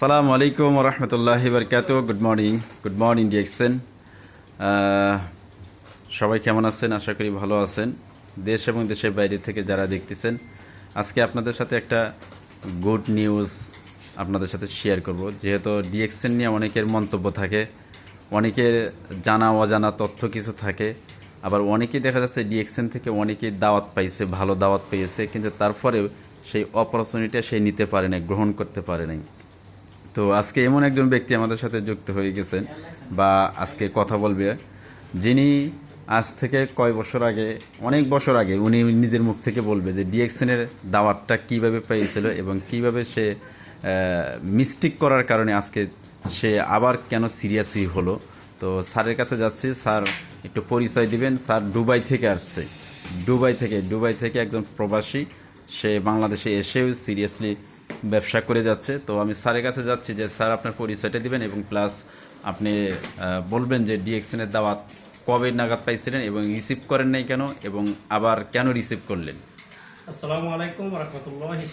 আসসালামু আলাইকুম রহমতুল্লাহ বরকাত good morning good morning DXN সবাই কেমন আছেন? আশা করি ভালো আছেন। দেশ এবং দেশের বাইরে থেকে যারা দেখতেছেন, আজকে আপনাদের সাথে একটা গুড নিউজ আপনাদের সাথে শেয়ার করব। যেহেতু ডিএক্সেন নিয়ে অনেকের মন্তব্য থাকে, অনেকের জানা, অজানা তথ্য কিছু থাকে, আবার অনেকেই দেখা যাচ্ছে ডিএক্সেন থেকে অনেকেই দাওয়াত পাইছে, ভালো দাওয়াত পেয়েছে, কিন্তু তারপরেও সেই অপরচুনিটিটা সে নিতে পারে নাই, গ্রহণ করতে পারে নাই। তো আজকে এমন একজন ব্যক্তি আমাদের সাথে যুক্ত হয়ে গেছেন বা আজকে কথা বলবে। যিনি আজ থেকে কয় বছর আগে, অনেক বছর আগে উনি নিজের মুখ থেকে বলবে যে ডিএক্সএনের দাওয়াতটা কীভাবে পেয়েছিল এবং কীভাবে সে মিস্টেক করার কারণে আজকে সে আবার কেন সিরিয়াসই হলো। তো স্যারের কাছে যাচ্ছি। স্যার, একটু পরিচয় দিবেন। স্যার দুবাই থেকে আসছে। দুবাই থেকে দুবাই থেকে একজন প্রবাসী। সে বাংলাদেশে এসেও সিরিয়াসলি ব্যবসা করে যাচ্ছে, তো আমি স্যারের কাছে যাচ্ছি যে স্যার আপনার পরিচয়টা দিবেন এবং প্লাস আপনি বলবেন যে ডিএক্সএন এর দাওয়াত কবে নাগাদ পাইছিলেন এবং রিসিভ করেন নাই কেন এবং আবার কেন রিসিভ করলেন? আসসালামু আলাইকুম রহমতুল্লাহি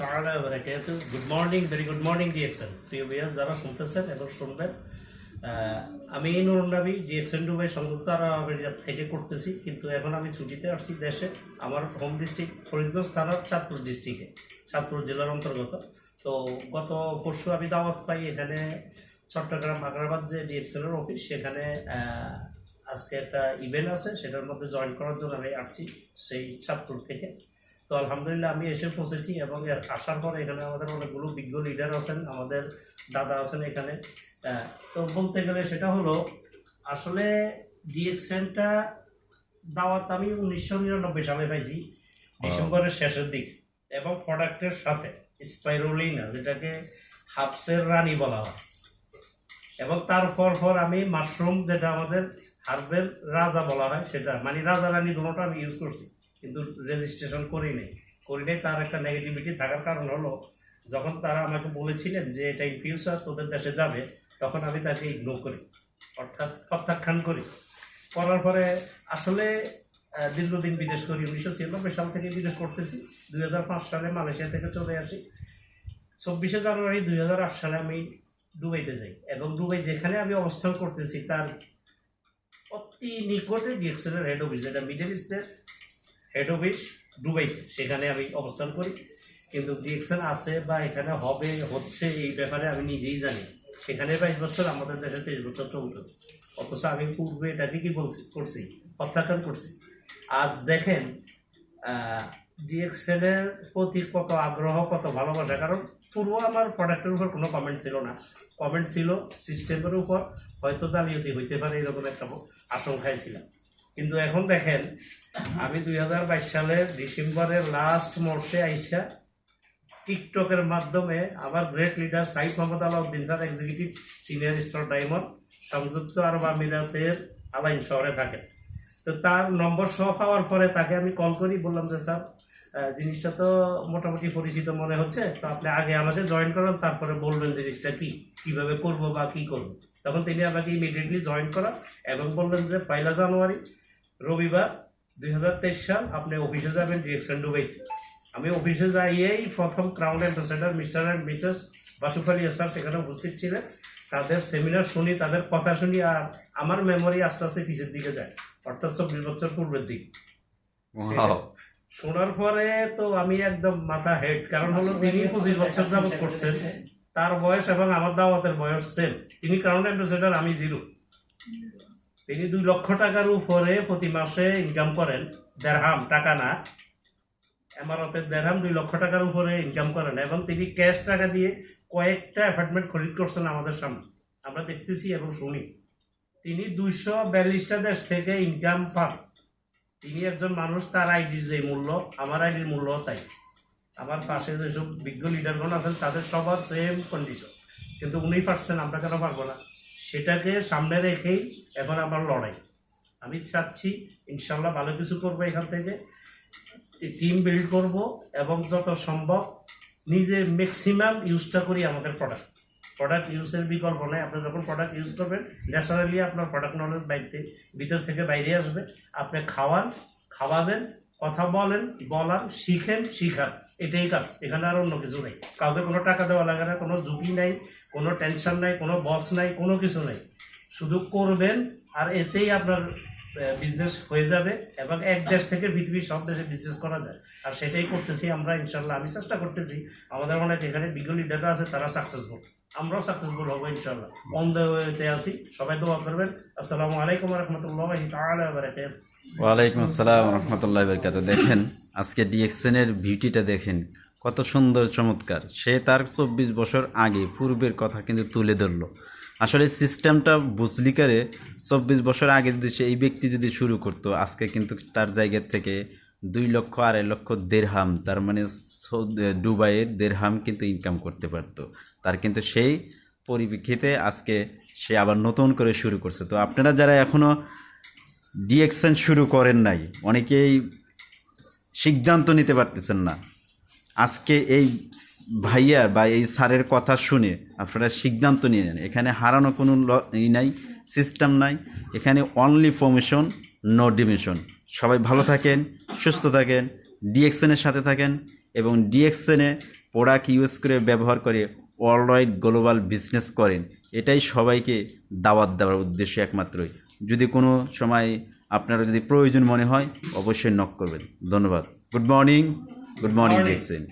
বারাকাতুহু good morning very good morning DXN প্রিয় ভিউয়ার্স, যারা শুনতেছেন এবং শুনবেন আমি নুরুল নবী ডিএক্সএন দুবাই সংযুক্ত আরব থেকে করতেছি, কিন্তু এখন আমি ছুটিতে আসছি দেশে, আমার হোম ডিস্ট্রিক্ট ফরিদগঞ্জ থানার চাঁদপুর ডিস্ট্রিক্টে চাঁদপুর জেলার অন্তর্গত। তো গত পরশু আমি দাওয়াত পাই এখানে চট্টগ্রাম আগ্রাবাদ যে ডিএক্সএলের অফিস সেখানে আজকে একটা ইভেন্ট আছে সেটার মধ্যে জয়েন করার জন্য আমি আসছি সেই চাঁদপুর থেকে। তো আলহামদুলিল্লাহ আমি এসে পৌঁছেছি এবং আসার পর এখানে আমাদের অনেকগুলো বিজ্ঞ লিডার আছেন আমাদের দাদা আছেন এখানে। তো বলতে গেলে সেটা হলো আসলে ডিএক্সএনটা দাওয়াত আমি উনিশশো নিরানব্বই সালে পাইছি ডিসেম্বরের শেষের দিক এবং প্রোডাক্টের সাথে। স্পাইরোলিনা, যেটাকে হাফসের রানী বলা হয়। এবং তারপর পর আমি মাশরুম, যেটা আমাদের হার্বের রাজা বলা হয়, সেটা মানে রাজা রানী দুটোটা আমি ইউজ করছি, কিন্তু রেজিস্ট্রেশন করি নাই। করি নাই, তার একটা নেগেটিভিটি থাকার কারণ হলো, যখন তারা আমাকে বলেছিলেন যে এটা ইন ফিউচার তোদের দেশে যাবে, তখন আমি তাকে ইগনোর করি, অর্থাৎ প্রত্যাখ্যান করি। করার পরে আসলে দীর্ঘদিন বিদেশ করি উনিশশো ছিয়ানব্বই সাল থেকে বিদেশ করতেছি। দুই হাজার পাঁচ সালে মালয়েশিয়া থেকে চলে আসি। চব্বিশে জানুয়ারি দুই হাজার আট সালে আমি দুবাইতে যাই এবং দুবাই যেখানে আমি অবস্থান করতেছি, তার অতি নিকটে ডিএক্সেলের হেড অফিস এটা মিডল ইস্টের হেড অফিস দুবাইতে, সেখানে আমি অবস্থান করি। কিন্তু ডিএক্সেল আছে বা এখানে হবে, হচ্ছে, এই ব্যাপারে আমি নিজেই জানি। সেখানে বাইশ বছর, আমাদের দেশে তেইশ বছর চলতেছে। অথচ আমি পূর্বে এটাকে কি বলছি, করছি, প্রত্যাখ্যান করছি। আজ দেখেন ডিএক্সেলের প্রতি কত আগ্রহ, কত ভালোবাসা, কারণ পূর্ব আমার প্রোডাক্টের উপর কোনো কমেন্ট ছিল না। কমেন্ট ছিল সিস্টেমের উপর, হয়তো জালিয়াতি হইতে পারে এরকম একটা আশঙ্কায় ছিলাম। কিন্তু এখন দেখেন, আমি দুই হাজার বাইশ সালের ডিসেম্বরের লাস্ট মুহূর্তে আইসা টিকটকের মাধ্যমে আমার great leader Syed Mohammad Alauddin sir executive senior star diamond সংযুক্ত আরব আমিরাতের আলাইন শহরে থাকেন। তো তার নম্বর সহ পাওয়ার পরে তাকে আমি কল করি, বললাম যে, স্যার জিনিসটা তো মোটামুটি পরিচিত মনে হচ্ছে, তো আপনি আগে আমাদের জয়েন করান, তারপরে বলবেন জিনিসটা কি, কীভাবে করব বা কি করব। তখন তিনি আমাকে ইমিডিয়েটলি জয়েন করা এবং বললেন যে, পয়লা জানুয়ারি, রবিবার দুই হাজার তেইশ সাল আপনি অফিসে যাবেন ডিরেকশন ডুবাই আমি অফিসে যাইয়েই প্রথম crown ambassador mister and missus বাসুফ sir সেখানে উপস্থিত ছিলেন। তাদের সেমিনার শুনি তাদের কথা শুনি আর আমার মেমোরি আস্তে আস্তে পিছের দিকে যায়। অর্থাৎ চব্বিশ বছর পূর্বের দিক। শোনার পরে তো আমি একদম মাথা হেড কারণ হলো তিনি পঁচিশ বছর যাবত করছেন। তার বয়স এবং আমার দাওয়াতের বয়স সেম তিনি ক্রাউন অ্যাম্বাসেডার আমি জিরো তিনি দুই লক্ষ টাকার উপরে প্রতি মাসে ইনকাম করেন। দেড়হাম টাকা না। এমারতের দেড়হাম দুই লক্ষ টাকার উপরে ইনকাম করেন এবং তিনি ক্যাশ টাকা দিয়ে কয়েকটা অ্যাপার্টমেন্ট খরিদ করছেন আমাদের সামনে। আমরা দেখতেছি এবং শুনি। তিনি দুইশো বিয়াল্লিশটা দেশ থেকে ইনকাম পান। তিনি একজন মানুষ, তার আইডির যে মূল্য, আমার আইডির মূল্য তাই। আমার পাশে যেসব বিজ্ঞ লিডারগণ আছেন, তাদের সবার সেম কন্ডিশন কিন্তু উনি পারছেন, আমরা কেন পারব না? সেটাকে সামনে রেখেই এখন আমার লড়াই। আমি চাচ্ছি, ইনশাল্লাহ ভালো কিছু করব এখান থেকে। টিম বিল্ড করব এবং যত সম্ভব নিজে ম্যাক্সিমাম ইউজটা করি আমাদের প্রোডাক্ট প্রোডাক্ট ইউজের বিকল্প নেই। আপনি যখন প্রোডাক্ট ইউজ করবেন ন্যাচারালি আপনার প্রোডাক্ট নলেজ বাইরে, ভিতর থেকে বাইরে আসবে। আপনি খাওয়ান, খাওয়াবেন, কথা বলেন, বলান, শিখেন, শিখান। এটাই কাজ। এখানে আর অন্য কিছু নেই। কাউকে কোনো টাকা দেওয়া লাগে না, কোনো ঝুঁকি নাই, কোনো টেনশন নাই, কোনো বস নাই, কোনো কিছু নাই। শুধু করবেন আর এতেই আপনার বিজনেস হয়ে যাবে এবং এক দেশ থেকে পৃথিবীর সব দেশে বিজনেস করা যায়। আর সেটাই করতেছি আমরা ইনশাল্লাহ আমি চেষ্টা করতেছি, আমাদের অনেক এখানে বিজ্ঞ লিডাররা আছে, তারা সাকসেসফুল আমরাও সাকসেসফুল হব ইনশাল্লাহ অন দ্য ওয়েতে আছি, সবাই দোয়া করবেন। আসসালামু আলাইকুম রহমতুল্লাহ ওয়ালাইকুম আসসালাম রহমতুল্লাহ বরকাত দেখেন, আজকে ডিএক্সএনের বিউটিটা দেখেন, কত সুন্দর, চমৎকার। সে তার চব্বিশ বছর আগে পূর্বের কথা কিন্তু তুলে ধরলো। আসলে সিস্টেমটা বুঝলিকারে চব্বিশ বছর আগে যদি সে এই ব্যক্তি যদি শুরু করতো, আজকে কিন্তু তার জায়গা থেকে দুই লক্ষ আড়াই লক্ষ দেড়হাম, তার মানে দুবাইয়ের দেড়হাম কিন্তু ইনকাম করতে পারতো। তার কিন্তু সেই পরিপ্রেক্ষিতে আজকে সে আবার নতুন করে শুরু করছে। তো আপনারা যারা এখনও ডিএকশন শুরু করেন নাই, অনেকেই সিদ্ধান্ত নিতে পারতেছেন না। আজকে এই ভাইয়ার বা এই স্যারের কথা শুনে আপনারা সিদ্ধান্ত নিয়ে নেন। এখানে হারানো কোনো ল- ই নাই সিস্টেম নাই। এখানে অনলি ফর্মেশন নো ডিমিশন সবাই ভালো থাকেন সুস্থ থাকেন ডিএক্সএনের সাথে থাকেন এবং ডিএক্সএনে প্রোডাক্ট ইউজ করে ব্যবহার করে ওয়ার্ল্ড গ্লোবাল বিজনেস করেন। এটাই সবাইকে দাওয়াত দেওয়ার উদ্দেশ্য একমাত্রই। যদি কোনো সময় আপনারা যদি প্রয়োজন মনে হয় অবশ্যই নক করবেন। ধন্যবাদ। Good morning good morning. DXN